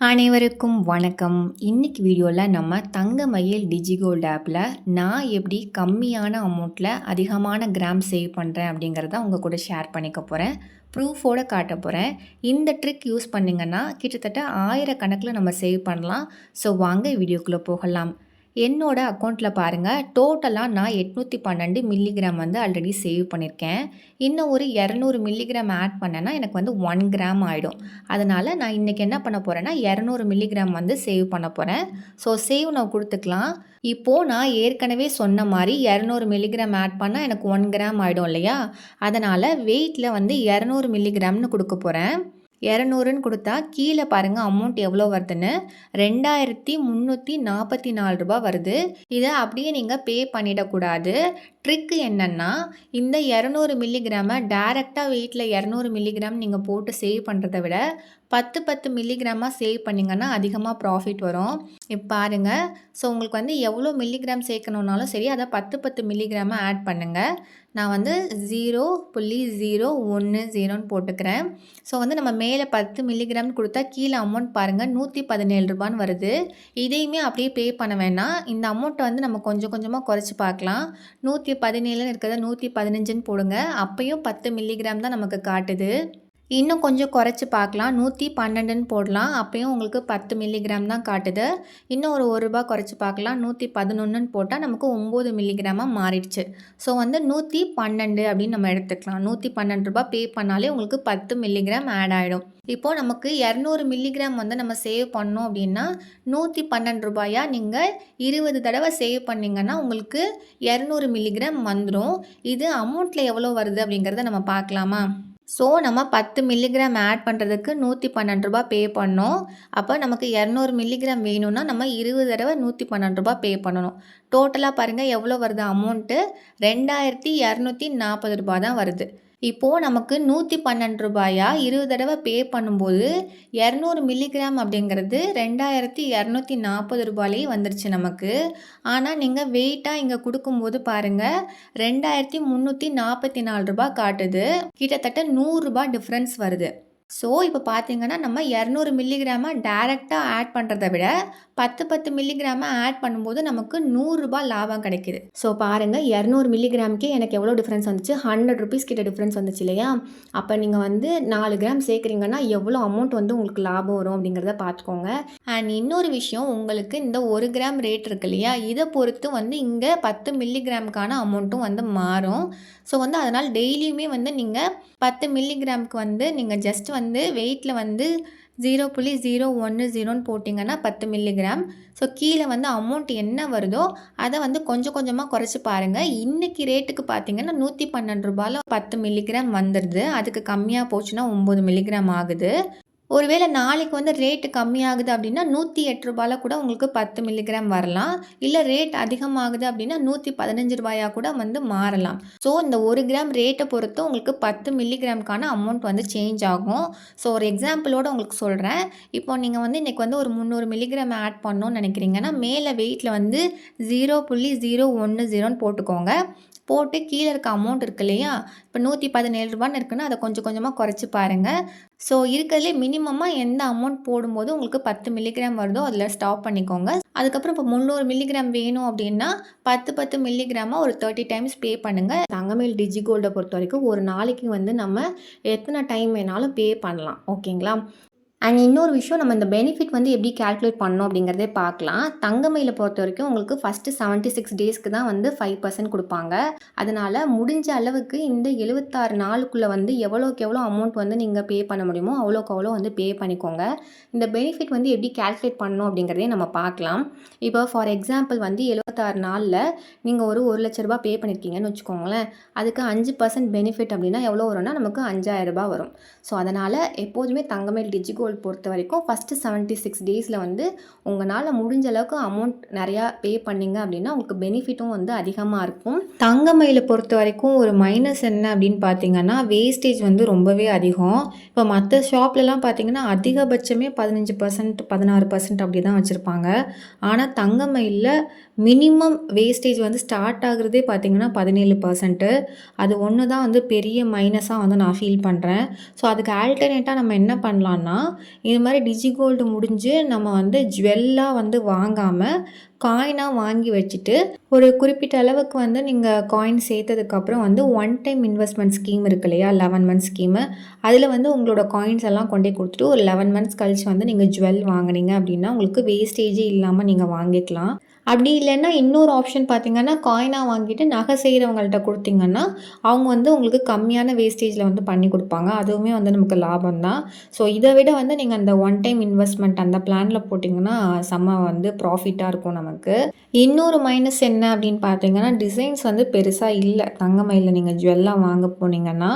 அனைவருக்கும் வணக்கம். இன்னைக்கு வீடியோவில் நம்ம தங்க மயில் டிஜிகோல்டு ஆப்பில் நான் எப்படி கம்மியான அமௌண்ட்டில் அதிகமான கிராம் சேவ் பண்ணுறேன் அப்படிங்கிறத உங்கள் கூட ஷேர் பண்ணிக்க போகிறேன் ப்ரூஃபோடு காட்ட போகிறேன் இந்த ட்ரிக் யூஸ் பண்ணிங்கன்னா கிட்டத்தட்ட ஆயிரக்கணக்கில் நம்ம சேவ் பண்ணலாம். ஸோ வாங்க வீடியோக்குள்ளே போகலாம். என்னோட அக்கௌண்ட்டில் பாருங்கள் டோட்டலாக நான் எட்நூற்றி பன்னெண்டு மில்லிகிராம் வந்து ஆல்ரெடி சேவ் பண்ணியிருக்கேன் இன்னும் ஒரு இரநூறு மில்லிகிராம் ஆட் பண்ணேன்னா எனக்கு வந்து ஒன் கிராம் ஆகிடும் அதனால் நான் இன்றைக்கி என்ன பண்ண போகிறேன்னா இரநூறு மில்லிகிராம் வந்து சேவ் பண்ண போகிறேன் ஸோ சேவ் நான் கொடுத்துக்கலாம். இப்போது நான் ஏற்கனவே சொன்ன மாதிரி இரநூறு மில்லிகிராம் ஆட் பண்ணால் எனக்கு ஒன் கிராம் ஆகிடும் இல்லையா? அதனால் வெயிட்டில் வந்து இரநூறு மில்லிகிராம்னு கொடுக்க போகிறேன் இரநூறுன்னு கொடுத்தா கீழே பாருங்கள் அமௌண்ட் எவ்வளோ வருதுன்னு? ரெண்டாயிரத்தி முந்நூற்றி நாற்பத்தி நாலு ரூபா வருது. இதை அப்படியே நீங்கள் பே பண்ணிடக்கூடாது. ட்ரிக்கு என்னென்னா இந்த இரநூறு மில்லிகிராமை டேரெக்டாக வெயிட்டில் இரநூறு மில்லிகிராம் நீங்கள் போட்டு சேவ் பண்ணுறத விட பத்து பத்து மில்லிகிராமாக சேவ் பண்ணிங்கன்னா அதிகமாக ப்ராஃபிட் வரும். இப்போ பாருங்கள் ஸோ உங்களுக்கு வந்து எவ்வளோ மில்லிகிராம் சேர்க்கணுன்னாலும் சரி அதை பத்து பத்து மில்லிகிராமாக ஆட் பண்ணுங்கள் நான் வந்து ஜீரோ புள்ளி ஜீரோ ஒன்று ஜீரோன்னு போட்டுக்கிறேன். ஸோ வந்து நம்ம மேலே பத்து மில்லிகிராம் கொடுத்தா கீழே அமௌண்ட் பாருங்கள் நூற்றி பதினேழு ரூபான்னு வருது. இதையுமே அப்படியே பே பண்ண வேணாம். இந்த அமௌண்ட்டை வந்து நம்ம கொஞ்சம் கொஞ்சமாக குறைச்சி பார்க்கலாம். நூற்றி பதினேழுன்னு இருக்கிறத நூற்றி பதினஞ்சுன்னு போடுங்க. அப்பையும் பத்து மில்லிகிராம் தான் நமக்கு காட்டுது. இன்னும் கொஞ்சம் குறைச்சி பார்க்கலாம். நூற்றி பன்னெண்டுன்னு போடலாம். அப்பயும் உங்களுக்கு பத்து மில்லிகிராம் தான் காட்டுது. இன்னும் ஒரு ஒரு ரூபா குறைச்சி பார்க்கலாம். நூற்றி பதினொன்றுன்னு போட்டால் நமக்கு ஒம்பது மில்லிகிராமாக மாறிடுச்சு. ஸோ வந்து நூற்றி பன்னெண்டு அப்படின்னு நம்ம எடுத்துக்கலாம். நூற்றி பன்னெண்டு ரூபா பே பண்ணாலே உங்களுக்கு பத்து மில்லிகிராம் ஆட் ஆகிடும் இப்போது நமக்கு இரநூறு மில்லிகிராம் வந்து நம்ம சேவ் பண்ணோம் அப்படின்னா நூற்றி பன்னெண்டு ரூபாயா நீங்கள் இருபது தடவை சேவ் பண்ணிங்கன்னா உங்களுக்கு இரநூறு மில்லிகிராம் வந்துடும் இது அமௌண்ட்டில் எவ்வளோ வருது அப்படிங்கிறத நம்ம பார்க்கலாமா? ஸோ நம்ம பத்து மில்லிகிராம் ஆட் பண்ணுறதுக்கு நூற்றி பன்னெண்டு ரூபா பே பண்ணோம். அப்போ நமக்கு இரநூறு மில்லிகிராம் வேணும்னா நம்ம இருபது தடவை நூற்றி பன்னெண்டு ரூபா பே பண்ணணும். டோட்டலாக பாருங்கள் எவ்வளோ வருது அமௌண்ட்டு ரெண்டாயிரத்தி இரநூத்தி நாற்பது ரூபா தான் வருது. இப்போது நமக்கு நூற்றி பன்னெண்டு ரூபாயா? இருபது தடவை பே பண்ணும்போது இரநூறு மில்லிகிராம் அப்படிங்கிறது ரெண்டாயிரத்தி இரநூத்தி நாற்பது ரூபாயிலேயே வந்துருச்சு நமக்கு. ஆனால் நீங்கள் வெயிட்டாக இங்கே கொடுக்கும்போது பாருங்கள் ரெண்டாயிரத்தி முந்நூற்றி நாற்பத்தி நாலு ரூபா காட்டுது. கிட்டத்தட்ட நூறுரூபா டிஃப்ரென்ஸ் வருது. ஸோ இப்போ பார்த்தீங்கன்னா நம்ம இரநூறு மில்லிகிராமை டேரெக்டாக ஆட் பண்ணுறத விட பத்து பத்து மில்லிகிராமை ஆட் பண்ணும்போது நமக்கு நூறுரூபா லாபம் கிடைக்கிது. ஸோ பாருங்கள் இரநூறு மில்லிகிராமுக்கே எனக்கு எவ்வளோ டிஃப்ரென்ஸ் வந்துச்சு? ஹண்ட்ரட் ருபீஸ் கிட்ட டிஃப்ரென்ஸ் வந்துச்சு இல்லையா? அப்போ நீங்கள் வந்து நாலு கிராம் சேர்க்குறீங்கன்னா எவ்வளோ அமௌண்ட் வந்து உங்களுக்கு லாபம் வரும் அப்படிங்கிறத பார்த்துக்கோங்க அண்ட் இன்னொரு விஷயம் உங்களுக்கு இந்த ஒரு கிராம் ரேட் இருக்கு இல்லையா? இதை பொறுத்து வந்து இங்கே பத்து மில்லிகிராமுக்கான அமௌண்ட்டும் வந்து மாறும். ஸோ வந்து அதனால் டெய்லியுமே வந்து நீங்கள் பத்து மில்லிகிராமுக்கு வந்து நீங்கள் ஜஸ்ட் வந்து வெயிட்டில் வந்து ஜீரோ புள்ளி ஜீரோ ஒன்று ஜீரோன்னு போட்டிங்கன்னா பத்து மில்லிகிராம் ஸோ கீழே வந்து அமௌண்ட் என்ன வருதோ அதை வந்து கொஞ்சம் கொஞ்சமாக குறைச்சி பாருங்கள் இன்றைக்கி ரேட்டுக்கு பார்த்தீங்கன்னா நூற்றி பன்னெண்டு ரூபாயில் பத்து மில்லிகிராம் வந்துடுது அதுக்கு கம்மியாக போச்சுன்னா ஒம்பது மில்லிகிராம் ஆகுது. ஒருவேளை நாளைக்கு வந்து ரேட்டு கம்மியாகுது அப்படின்னா நூற்றி எட்டு ரூபாயில் கூட உங்களுக்கு பத்து மில்லிகிராம் வரலாம். இல்லை ரேட் அதிகமாகுது அப்படின்னா நூற்றி பதினஞ்சு ரூபாயாக கூட வந்து மாறலாம். ஸோ இந்த ஒரு கிராம் ரேட்டை பொறுத்து உங்களுக்கு பத்து மில்லிகிராம்க்கான அமௌண்ட் வந்து சேஞ்ச் ஆகும். ஸோ ஒரு எக்ஸாம்பிளோடு உங்களுக்கு சொல்கிறேன் இப்போ நீங்கள் வந்து இன்றைக்கி வந்து ஒரு முந்நூறு மில்லிகிராம் ஆட் பண்ணணும்னு நினைக்கிறீங்கன்னா மேலே வெயிட்டில் வந்து ஜீரோ புள்ளி ஜீரோ ஒன்று ஜீரோன்னு போட்டுக்கோங்க. போட்டு கீழே இருக்க அமௌண்ட் இருக்கு இல்லையா? இப்போ நூற்றி பதினேழு ரூபான்னு இருக்குன்னா அதை கொஞ்சம் கொஞ்சமாக குறைச்சி பாருங்கள் ஸோ இருக்கிறதுலே மினிமமாக எந்த அமௌண்ட் போடும்போது உங்களுக்கு பத்து மில்லிகிராம் வருதோ அதில் ஸ்டாப் பண்ணிக்கோங்க. அதுக்கப்புறம் இப்போ முந்நூறு மில்லிகிராம் வேணும் அப்படின்னா பத்து பத்து மில்லிகிராமாக ஒரு தேர்ட்டி டைம்ஸ் பே பண்ணுங்கள் தங்கமேல் டிஜி கோல்டை பொறுத்த வரைக்கும் ஒரு நாளைக்கு வந்து நம்ம எத்தனை டைம் வேணாலும் பே பண்ணலாம். ஓகேங்களா அண்ட் இன்னொரு விஷயம் நம்ம இந்த பெனிஃபிட் வந்து எப்படி கேல்குலேட் பண்ணோம் அப்படிங்கிறதே பார்க்கலாம். தங்கமையில் பொறுத்த வரைக்கும் உங்களுக்கு ஃபஸ்ட்டு செவன்ட்டி சிக்ஸ் டேஸ்க்கு தான் வந்து ஃபைவ் பர்சன்ட் கொடுப்பாங்க. அதனால் முடிஞ்ச அளவுக்கு இந்த எழுபத்தாறு நாளுக்குள்ளே வந்து எவ்வளோக்கு எவ்வளோ அமௌண்ட் வந்து நீங்கள் பே பண்ண முடியுமோ அவ்வளோக்கு அவ்வளோ வந்து பே பண்ணிக்கோங்க. இந்த பெனிஃபிட் வந்து எப்படி கேல்குலேட் பண்ணோம் அப்படிங்கிறதே நம்ம பார்க்கலாம். இப்போ ஃபார் எக்ஸாம்பிள் வந்து எழுபத்தாறு நாளில் நீங்கள் ஒரு ஒரு லட்ச ரூபா பே பண்ணியிருக்கீங்கன்னு வச்சுக்கோங்களேன். அதுக்கு அஞ்சு பர்சன்ட் பெனிஃபிட் அப்படின்னா எவ்வளோ வரும்னா நமக்கு அஞ்சாயிரம் ரூபாய் வரும். ஸோ அதனால் எப்போதுமே தங்கமேல் டிஜிகோ கோல்ட் பொறுத்த வரைக்கும் ஃபஸ்ட்டு செவன்ட்டி சிக்ஸ் டேஸில் வந்து உங்களால் முடிஞ்ச அளவுக்கு அமௌண்ட் நிறையா பே பண்ணிங்க அப்படின்னா உங்களுக்கு பெனிஃபிட்டும் வந்து அதிகமாக இருக்கும். தங்கமயில பொறுத்த வரைக்கும் ஒரு மைனஸ் என்ன அப்படின்னு பார்த்தீங்கன்னா வேஸ்டேஜ் வந்து ரொம்பவே அதிகம். இப்போ மற்ற ஷாப்லலாம் பார்த்தீங்கன்னா அதிகபட்சமே பதினஞ்சு பர்சன்ட் பதினாறு பர்சன்ட் அப்படி தான் வச்சுருப்பாங்க ஆனால் தங்கமயிலில் மினிமம் வேஸ்டேஜ் வந்து ஸ்டார்ட் ஆகுறதே பார்த்திங்கன்னா பதினேழு பர்சன்ட்டு அது ஒன்று தான் வந்து பெரிய மைனஸாக வந்து நான் ஃபீல் பண்ணுறேன் ஸோ அதுக்கு ஆல்டர்னேட்டாக நம்ம என்ன பண்ணலான்னா இது மாதிரி டிஜிகோல்டு முடிஞ்சு நம்ம வந்து ஜுவல்லாக வந்து வாங்காமல் காயினாக வாங்கி வச்சுட்டு ஒரு குறிப்பிட்ட அளவுக்கு வந்து நீங்கள் காயின் சேர்த்ததுக்கப்புறம் வந்து ஒன் டைம் இன்வெஸ்ட்மெண்ட் ஸ்கீம் இருக்கு இல்லையா? லெவன் மந்த்ஸ் ஸ்கீமு அதில் வந்து உங்களோட காயின்ஸ் எல்லாம் கொண்டே கொடுத்துட்டு ஒரு லெவன் மந்த்ஸ் கழிச்சு வந்து நீங்கள் ஜுவல் வாங்குனீங்க அப்படின்னா உங்களுக்கு வேஸ்டேஜே இல்லாமல் நீங்கள் வாங்கிக்கலாம். அப்படி இல்லைன்னா இன்னொரு ஆப்ஷன் பார்த்தீங்கன்னா காயினாக வாங்கிட்டு நகை செய்கிறவங்கள்ட்ட கொடுத்தீங்கன்னா அவங்க வந்து உங்களுக்கு கம்மியான வேஸ்டேஜில் வந்து பண்ணி கொடுப்பாங்க. அதுவுமே வந்து நமக்கு லாபம் தான். ஸோ இதை விட வந்து நீங்கள் அந்த ஒன் டைம் இன்வெஸ்ட்மெண்ட் அந்த பிளானில் போட்டிங்கன்னா செம்ம வந்து ப்ராஃபிட்டாக இருக்கும் நமக்கு. இன்னொரு மைனஸ் என்ன அப்படின்னு பார்த்தீங்கன்னா டிசைன்ஸ் வந்து பெருசாக இல்லை. தங்கமயிலில் நீங்கள் ஜுவல்லாம் வாங்க போனீங்கன்னா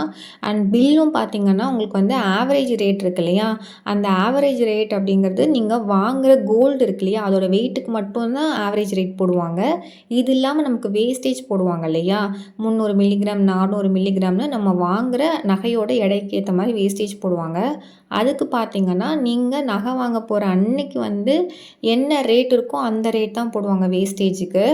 அண்ட் பில்லும் பார்த்தீங்கன்னா உங்களுக்கு வந்து ஆவரேஜ் ரேட் இருக்கு இல்லையா? அந்த ஆவரேஜ் ரேட் அப்படிங்கிறது நீங்கள் வாங்குகிற கோல்டு இருக்கு இல்லையா? அதோட வெயிட்டுக்கு மட்டும்தான் ஆவரேஜ் ஆவரேஜ் ரேட் போடுவாங்க. இது இல்லாமல் நமக்கு வேஸ்டேஜ் போடுவாங்க இல்லையா? முந்நூறு மில்லிகிராம் நானூறு மில்லிகிராம்னு நம்ம வாங்குகிற நகையோட எடைக்கு ஏற்ற மாதிரி வேஸ்டேஜ் போடுவாங்க. அதுக்கு பார்த்திங்கன்னா நீங்கள் நகை வாங்க போகிற அன்னைக்கு வந்து என்ன ரேட் இருக்கோ அந்த ரேட் தான் போடுவாங்க வேஸ்டேஜுக்கு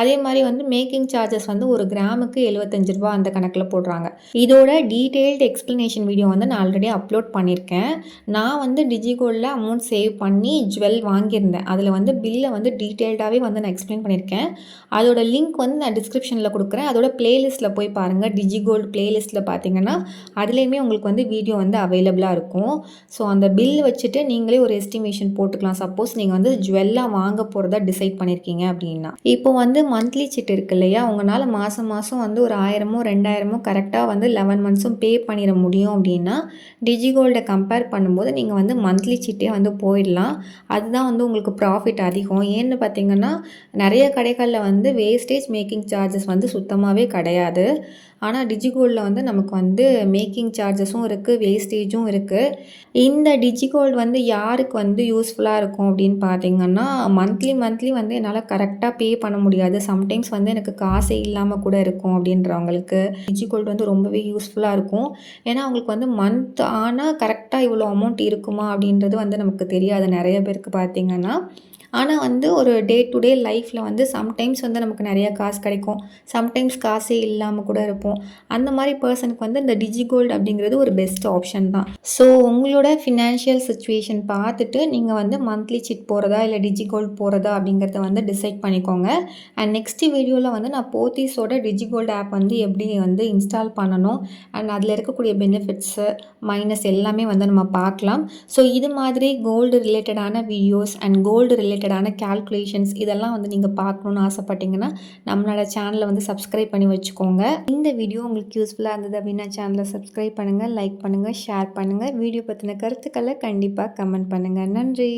அதே மாதிரி வந்து மேக்கிங் சார்ஜஸ் வந்து ஒரு கிராமுக்கு எழுபத்தஞ்சு ரூபா அந்த கணக்கில் போடுறாங்க. இதோட டீட்டெயில்டு எக்ஸ்ப்ளனேஷன் வீடியோ வந்து நான் ஆல்ரெடி அப்லோட் பண்ணியிருக்கேன் நான் வந்து டிஜிகோல்டில் அமௌண்ட் சேவ் பண்ணி ஜுவல் வாங்கியிருந்தேன். அதில் வந்து பில்லை வந்து டீட்டெயில்டாகவே வந்து நான் எக்ஸ்பிளைன் பண்ணியிருக்கேன் அதோட லிங்க் வந்து நான் டிஸ்கிரிப்ஷனில் கொடுக்குறேன். அதோட பிளேலிஸ்ட்டில் போய் பாருங்கள் டிஜிகோல்டு பிளேலிஸ்ட்டில் பார்த்தீங்கன்னா அதுலேயுமே உங்களுக்கு வந்து வீடியோ வந்து அவைலபிளாக இருக்கும். ஸோ அந்த பில் வச்சுட்டு நீங்களே ஒரு எஸ்டிமேஷன் போட்டுக்கலாம். சப்போஸ் நீங்கள் வந்து ஜுவல்லாக வாங்க போகிறதா டிசைட் பண்ணியிருக்கீங்க அப்படின்னா. இப்போ வந்து மந்த்லி சீட் இருக்கு இல்லையா? உங்களால் மாதம் மாதம் வந்து ஒரு ஆயிரமோ ரெண்டாயிரமோ கரெக்டாக வந்து லெவன் மந்த்ஸும் பே பண்ணிட முடியும் அப்படின்னா டிஜிகோல்டை கம்பேர் பண்ணும்போது நீங்கள் வந்து மந்த்லி சீட்டே வந்து போயிடலாம். அதுதான் வந்து உங்களுக்கு ப்ராஃபிட் அதிகம். ஏன்னு பார்த்தீங்கன்னா நிறைய கடைகளில் வந்து வேஸ்டேஜ் மேக்கிங் சார்ஜஸ் வந்து சுத்தமாகவே கிடையாது. ஆனால் டிஜிகோல்டில் வந்து நமக்கு வந்து மேக்கிங் சார்ஜஸும் இருக்குது வேஸ்டேஜும் இருக்குது இந்த டிஜிகோல்டு வந்து யாருக்கு வந்து யூஸ்ஃபுல்லாக இருக்கும் அப்படின்னு பார்த்தீங்கன்னா மந்த்லி மந்த்லி வந்து என்னால் கரெக்டாக பே பண்ண முடியாது. சம்டைம்ஸ் வந்து எனக்கு காசே இல்லாமல் கூட இருக்கும் அப்படின்றவங்களுக்கு. டிஜிகோல்டு வந்து ரொம்பவே யூஸ்ஃபுல்லாக இருக்கும். ஏன்னா அவங்களுக்கு வந்து மந்த் ஆனால் கரெக்டாக இவ்வளோ அமௌண்ட் இருக்குமா அப்படின்றது வந்து நமக்கு தெரியாது. நிறைய பேருக்கு பார்த்தீங்கன்னா ஆனால் வந்து ஒரு டே டு டே லைஃப்பில் வந்து சம்டைம்ஸ் வந்து நமக்கு நிறையா காசு கிடைக்கும். சம்டைம்ஸ் காசே இல்லாமல் கூட இருப்போம். அந்த மாதிரி பர்சனுக்கு வந்து இந்த டிஜி கோல்டு அப்படிங்கிறது ஒரு பெஸ்ட் ஆப்ஷன் தான். ஸோ உங்களோட ஃபினான்ஷியல் சுச்சுவேஷன் பார்த்துட்டு நீங்கள் வந்து மந்த்லி சிட் போகிறதா இல்லை டிஜி கோல்டு போகிறதா அப்படிங்கிறத வந்து டிசைட் பண்ணிக்கோங்க. அண்ட் நெக்ஸ்ட் வீடியோவில் வந்து நான் போத்தீஸோட டிஜி கோல்டு ஆப் வந்து எப்படி வந்து இன்ஸ்டால் பண்ணணும்? அண்ட் அதில் இருக்கக்கூடிய பெனிஃபிட்ஸு மைனஸ் எல்லாமே வந்து நம்ம பார்க்கலாம். ஸோ இது மாதிரி கோல்டு ரிலேட்டடான வீடியோஸ் அண்ட் கோல்டு ரிலேட்டட் ரிலேட்டடான கேல்குலேஷன்ஸ் இதெல்லாம் வந்து நீங்கள் பார்க்கணுன்னு ஆசைப்பட்டீங்கன்னா நம்மளோட சேனலை வந்து சப்ஸ்கிரைப் பண்ணி வச்சுக்கோங்க. இந்த வீடியோ உங்களுக்கு யூஸ்ஃபுல்லாக இருந்தது அப்படின்னா சேனலை சப்ஸ்கிரைப் பண்ணுங்கள் லைக் பண்ணுங்கள் ஷேர் பண்ணுங்கள் வீடியோ பற்றின கருத்துக்களை கண்டிப்பாக கமெண்ட் பண்ணுங்கள் நன்றி.